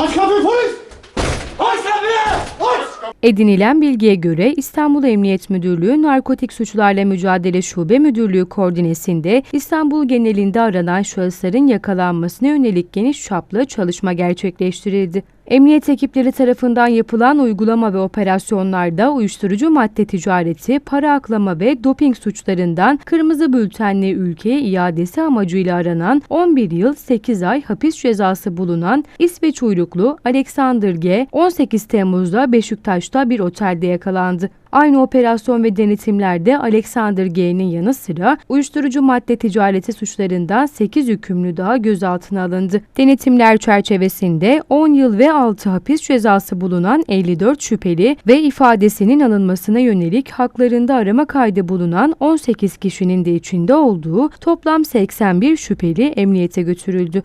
Aç kapıyı polis! Aç kapıyı! Aç! Edinilen bilgiye göre İstanbul Emniyet Müdürlüğü Narkotik Suçlarla Mücadele Şube Müdürlüğü koordinesinde İstanbul genelinde aranan şahısların yakalanmasına yönelik geniş çaplı çalışma gerçekleştirildi. Emniyet ekipleri tarafından yapılan uygulama ve operasyonlarda uyuşturucu madde ticareti, para aklama ve doping suçlarından kırmızı bültenli ülkeye iadesi amacıyla aranan 11 yıl 8 ay hapis cezası bulunan İsveç uyruklu Alexander G. 18 Temmuz'da Beşiktaş'ta bir otelde yakalandı. Aynı operasyon ve denetimlerde Alexander G'nin yanı sıra uyuşturucu madde ticareti suçlarından 8 hükümlü daha gözaltına alındı. Denetimler çerçevesinde 10 yıl ve 6 hapis cezası bulunan 54 şüpheli ve ifadesinin alınmasına yönelik haklarında arama kaydı bulunan 18 kişinin de içinde olduğu toplam 81 şüpheli emniyete götürüldü.